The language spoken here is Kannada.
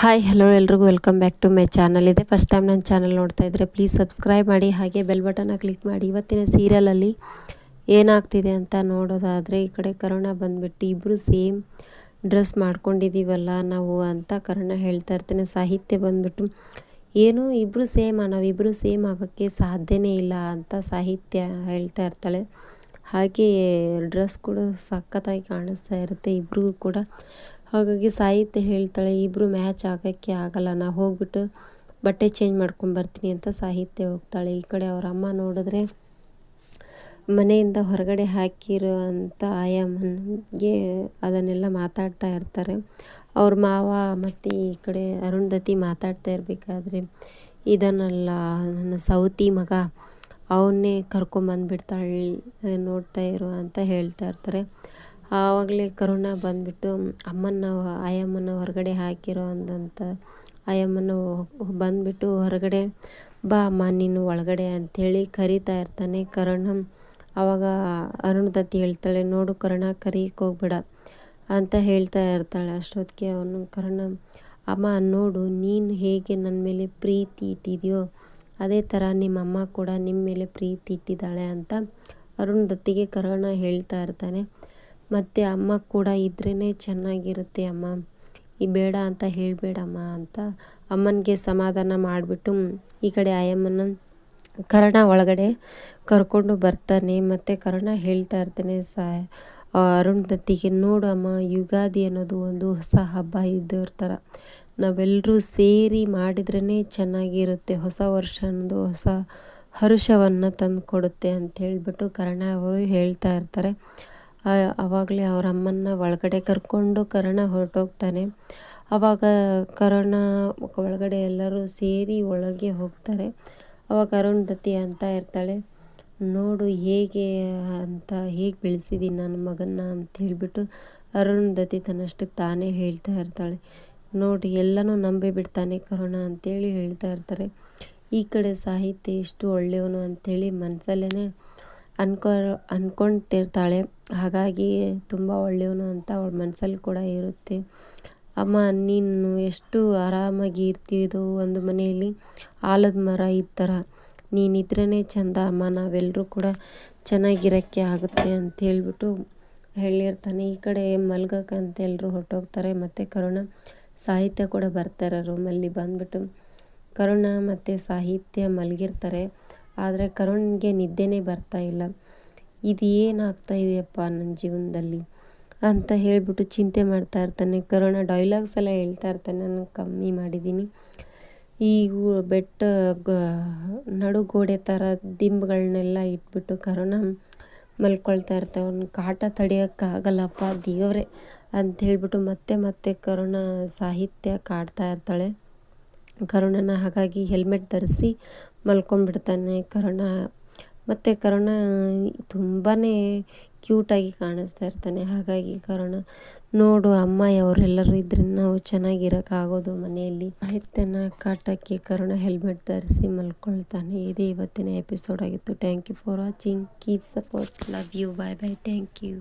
ಹಾಯ್ ಹಲೋ ಎಲ್ರಿಗೂ. Welcome back to my channel ಇದೆ ಫಸ್ಟ್ ಟೈಮ್ ನನ್ನ ಚಾನಲ್ ನೋಡ್ತಾ ಇದ್ದರೆ ಪ್ಲೀಸ್ ಸಬ್ಸ್ಕ್ರೈಬ್ ಮಾಡಿ, ಹಾಗೆ ಬೆಲ್ ಬಟನ್ನ ಕ್ಲಿಕ್ ಮಾಡಿ. ಇವತ್ತಿನ ಸೀರಿಯಲಲ್ಲಿ ಏನಾಗ್ತಿದೆ ಅಂತ ನೋಡೋದಾದರೆ ಈ ಕಡೆ ಕರುಣ ಬಂದುಬಿಟ್ಟು ಇಬ್ಬರು ಸೇಮ್ ಡ್ರೆಸ್ ಮಾಡ್ಕೊಂಡಿದ್ದೀವಲ್ಲ ನಾವು ಅಂತ ಕರೋನ ಹೇಳ್ತಾ ಇರ್ತೀನಿ. ಸಾಹಿತ್ಯ ಬಂದುಬಿಟ್ಟು ಏನು ಇಬ್ಬರು ಸೇಮ್ ನಾವಿಬ್ಬರು ಸೇಮ್ ಆಗೋಕ್ಕೆ ಸಾಧ್ಯನೇ ಇಲ್ಲ ಅಂತ ಸಾಹಿತ್ಯ ಹೇಳ್ತಾ ಇರ್ತಾಳೆ. ಹಾಗೆ ಡ್ರೆಸ್ ಕೂಡ ಸಖತ್ತಾಗಿ ಕಾಣಿಸ್ತಾ ಇರುತ್ತೆ. ಇಬ್ಬರಿಗೂ ಕೂಡ ಹಾಗಾಗಿ ಸಾಹಿತ್ಯ ಹೇಳ್ತಾಳೆ ಇಬ್ಬರು ಮ್ಯಾಚ್ ಆಗೋಕ್ಕೆ ಆಗಲ್ಲ ನಾನು ಹೋಗ್ಬಿಟ್ಟು ಬಟ್ಟೆ ಚೇಂಜ್ ಮಾಡ್ಕೊಂಡು ಬರ್ತೀನಿ ಅಂತ ಸಾಹಿತ್ಯ ಹೋಗ್ತಾಳೆ. ಈ ಕಡೆ ಅವ್ರ ಅಮ್ಮ ನೋಡಿದ್ರೆ ಮನೆಯಿಂದ ಹೊರಗಡೆ ಹಾಕಿರೋ ಅಂಥ ಆಯಮ್ಮನಿಗೆ ಅದನ್ನೆಲ್ಲ ಮಾತಾಡ್ತಾ ಇರ್ತಾರೆ. ಅವ್ರ ಮಾವ ಮತ್ತು ಈ ಕಡೆ ಅರುಂಧತಿ ಮಾತಾಡ್ತಾ ಇರಬೇಕಾದ್ರೆ, ಇದನ್ನಲ್ಲ, ನನ್ನ ಸೌತಿ ಮಗ, ಅವನ್ನೇ ಕರ್ಕೊಂಬಂದ್ಬಿಡ್ತಾಳೆ, ನೋಡ್ತಾ ಇರು ಅಂತ ಹೇಳ್ತಾ ಇರ್ತಾರೆ. ಆವಾಗಲೇ ಕರೋನಾ ಬಂದುಬಿಟ್ಟು ಅಮ್ಮನ ಆಯಮ್ಮನ ಹೊರಗಡೆ ಹಾಕಿರೋ ಅಂದಂಥ ಆಯಮ್ಮನ ಬಂದುಬಿಟ್ಟು ಹೊರಗಡೆ, ಬಾ ಅಮ್ಮ, ನೀನು ಒಳಗಡೆ ಅಂಥೇಳಿ ಕರಿತಾ ಇರ್ತಾನೆ ಕರುಣ. ಆವಾಗ ಅರುಣದತ್ತಿ ಹೇಳ್ತಾಳೆ, ನೋಡು ಕರ್ಣ ಕರೀಕ್ಕೆ ಹೋಗ್ಬೇಡ ಅಂತ ಹೇಳ್ತಾ ಇರ್ತಾಳೆ ಅಷ್ಟೊತ್ತಿಗೆ ಅವನು. ಕರ್ಣ, ಅಮ್ಮ, ನೋಡು, ನೀನು ಹೇಗೆ ನನ್ನ ಮೇಲೆ ಪ್ರೀತಿ ಇಟ್ಟಿದೆಯೋ, ಅದೇ ಥರ ನಿಮ್ಮಮ್ಮ ಕೂಡ ನಿಮ್ಮ ಮೇಲೆ ಪ್ರೀತಿ ಇಟ್ಟಿದ್ದಾಳೆ ಅಂತ ಅರುಣದತ್ತಿಗೆ ಕರೋಣ ಹೇಳ್ತಾ ಇರ್ತಾನೆ. ಮತ್ತು ಅಮ್ಮ ಕೂಡ ಇದ್ರೇ ಚೆನ್ನಾಗಿರುತ್ತೆ ಅಮ್ಮ. ಈ ಬೇಡ ಅಂತ ಹೇಳಬೇಡಮ್ಮ ಅಂತ ಅಮ್ಮನಿಗೆ ಸಮಾಧಾನ ಮಾಡಿಬಿಟ್ಟು ಈ ಕಡೆ ಆಯಮ್ಮನ ಕರ್ಣ ಒಳಗಡೆ ಕರ್ಕೊಂಡು ಬರ್ತಾನೆ. ಮತ್ತು ಕರ್ಣ ಹೇಳ್ತಾ ಇರ್ತಾನೆ, ಸಾ ಅರುಂಧತಿಗೆ ನೋಡು ಅಮ್ಮ, ಯುಗಾದಿ ಅನ್ನೋದು ಒಂದು ಹೊಸ ಹಬ್ಬ ಇದ್ದವ್ರ ಥರ ನಾವೆಲ್ಲರೂ ಸೇರಿ ಮಾಡಿದ್ರೇ ಚೆನ್ನಾಗಿರುತ್ತೆ. ಹೊಸ ವರ್ಷ ಅನ್ನೋದು ಹೊಸ ಹರುಷವನ್ನು ತಂದು ಕೊಡುತ್ತೆ ಅಂತ ಹೇಳಿಬಿಟ್ಟು ಕರ್ಣ ಅವರು ಹೇಳ್ತಾ ಇರ್ತಾರೆ. ಆವಾಗಲೇ ಅವರ ಅಮ್ಮನ್ನ ಒಳಗಡೆ ಕರ್ಕೊಂಡು ಕರ್ಣ ಹೊರಟೋಗ್ತಾನೆ. ಆವಾಗ ಕರ್ಣ, ಒಳಗಡೆ ಎಲ್ಲರೂ ಸೇರಿ ಒಳಗೆ ಹೋಗ್ತಾರೆ. ಅವಾಗ ಅರುಂಧತಿ ಅಂತ ಇರ್ತಾಳೆ. ನೋಡು ಹೇಗೆ ಅಂತ, ಹೇಗೆ ಬೆಳೆಸಿದ್ದೀನಿ ನನ್ನ ಮಗನ್ನ ಅಂತ ಹೇಳಿಬಿಟ್ಟು ಅರುಂಧತಿ ತನ್ನಷ್ಟಕ್ಕೆ ತಾನೇ ಹೇಳ್ತಾ ಇರ್ತಾಳೆ. ನೋಡಿ ಎಲ್ಲನೂ ನಂಬಿ ಬಿಡ್ತಾನೆ ಕರುಣ ಅಂತೇಳಿ ಹೇಳ್ತಾ ಇರ್ತಾರೆ. ಈ ಕಡೆ ಸಾಹಿತ್ಯ ಎಷ್ಟು ಒಳ್ಳೆಯವನು ಅಂಥೇಳಿ ಮನಸಲ್ಲೇ ಅನ್ಕೊ ಅಂದ್ಕೊಳ್ತಿರ್ತಾಳೆ ಹಾಗಾಗಿ ತುಂಬ ಒಳ್ಳೆಯವನು ಅಂತ ಅವಳ ಮನಸ್ಸಲ್ಲಿ ಕೂಡ ಇರುತ್ತೆ. ಅಮ್ಮ, ನೀನು ಎಷ್ಟು ಆರಾಮಾಗಿ ಇರ್ತಿದ್ದು ಒಂದು ಮನೆಯಲ್ಲಿ, ಆಲದ ಮರ ಈ ಥರ. ನೀನಿದ್ರೇ ಚಂದ ಅಮ್ಮ ನಾವೆಲ್ಲರೂ ಕೂಡ ಚೆನ್ನಾಗಿರೋಕ್ಕೆ ಆಗುತ್ತೆ ಅಂತ ಹೇಳಿಬಿಟ್ಟು ಹೇಳಿರ್ತಾನೆ. ಈ ಕಡೆ ಮಲ್ಗಕ್ಕಂತ ಎಲ್ಲರೂ ಹೊರಟೋಗ್ತಾರೆ. ಮತ್ತು ಕರುಣ ಸಾಹಿತ್ಯ ಕೂಡ ಬರ್ತಾರೆ ರೂಮಲ್ಲಿ ಬಂದ್ಬಿಟ್ಟು ಕರುಣ ಮತ್ತು ಸಾಹಿತ್ಯ ಮಲಗಿರ್ತಾರೆ. ಆದರೆ ಕರುಣ್ಗೆ ನಿದ್ದೆನೇ ಬರ್ತಾ ಇಲ್ಲ. ಇದು ಏನಾಗ್ತಾ ಇದೆಯಪ್ಪ ನನ್ನ ಜೀವನದಲ್ಲಿ? ಅಂತ ಹೇಳಿಬಿಟ್ಟು ಚಿಂತೆ ಮಾಡ್ತಾ ಇರ್ತಾನೆ. ಕರುಣ ಡೈಲಾಗ್ಸ್ ಎಲ್ಲ ಹೇಳ್ತಾ ಇರ್ತಾನೆ. ನಾನು ಕಮ್ಮಿ ಮಾಡಿದ್ದೀನಿ. ಈ ಬೆಟ್ಟ ನಡುಗೋಡೆ ಥರ ದಿಂಬುಗಳನ್ನೆಲ್ಲ ಇಟ್ಬಿಟ್ಟು ಕರುಣ ಮಲ್ಕೊಳ್ತಾ ಇರ್ತಾವೆ ಅವ್ನ ಕಾಟ ತಡಿಯೋಕ್ಕಾಗಲ್ಲಪ್ಪ ದೇವರೇ ಅಂತ ಹೇಳಿಬಿಟ್ಟು ಮತ್ತೆ ಮತ್ತೆ ಕರುಣ ಸಾಹಿತ್ಯ ಕಾಡ್ತಾ ಇರ್ತಾಳೆ. ಕರುಣನ ಹಾಗಾಗಿ ಹೆಲ್ಮೆಟ್ ಧರಿಸಿ ಮಲ್ಕೊಂಡ್ಬಿಡ್ತಾನೆ ಕರುಣ. ಮತ್ತು ಕರುಣ ತುಂಬಾ ಕ್ಯೂಟಾಗಿ ಕಾಣಿಸ್ತಾ ಇರ್ತಾನೆ. ಹಾಗಾಗಿ ಕರುಣ, ನೋಡು ಅಮ್ಮ ಅವರೆಲ್ಲರೂ ಇದ್ರೆ ನಾವು ಚೆನ್ನಾಗಿರೋಕ್ಕಾಗೋದು ಮನೆಯಲ್ಲಿ. ಆಯ್ತನ ಕಾಟಕ್ಕೆ ಕರುಣ ಹೆಲ್ಮೆಟ್ ಧರಿಸಿ ಮಲ್ಕೊಳ್ತಾನೆ. ಇದೇ ಇವತ್ತಿನ ಎಪಿಸೋಡ್ ಆಗಿತ್ತು. Thank you for watching keep support love you bye bye thank you